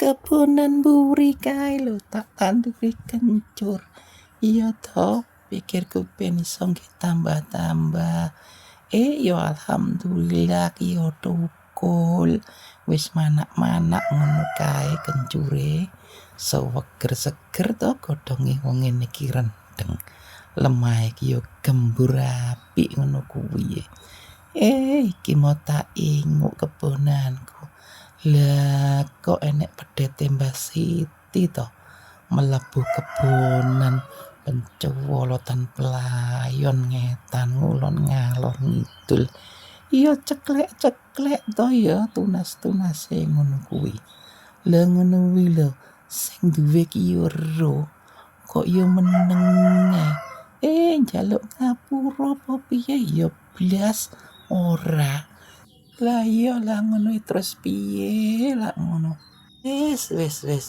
kebunan buri kae lo tak tanduri kencur iya toh pikirku ben iso nggih tambah-tambah. Eh yo alhamdulillah yo tukul wis manak-manak ngono kae kencure. Seweger seger to godhonge wong ngene iki rendeng. Lemah iki yo gembur apik ngono kuwi eh iki mau tak inguk kebonanku lah kok enek pedete Mbah Siti to? Melebu kebonan pencewolotan pelayon ngetan ngulon ngalor ngidul. Iya ceklek ceklek to ya tunas tunase ngono kuwi. Lah ngono kuwi lho sing duwe ki kok yo meneng eh njaluk ngapura apa piye? Ya blas ora layo lang ano itros piye lang ano. Yes, yes, yes.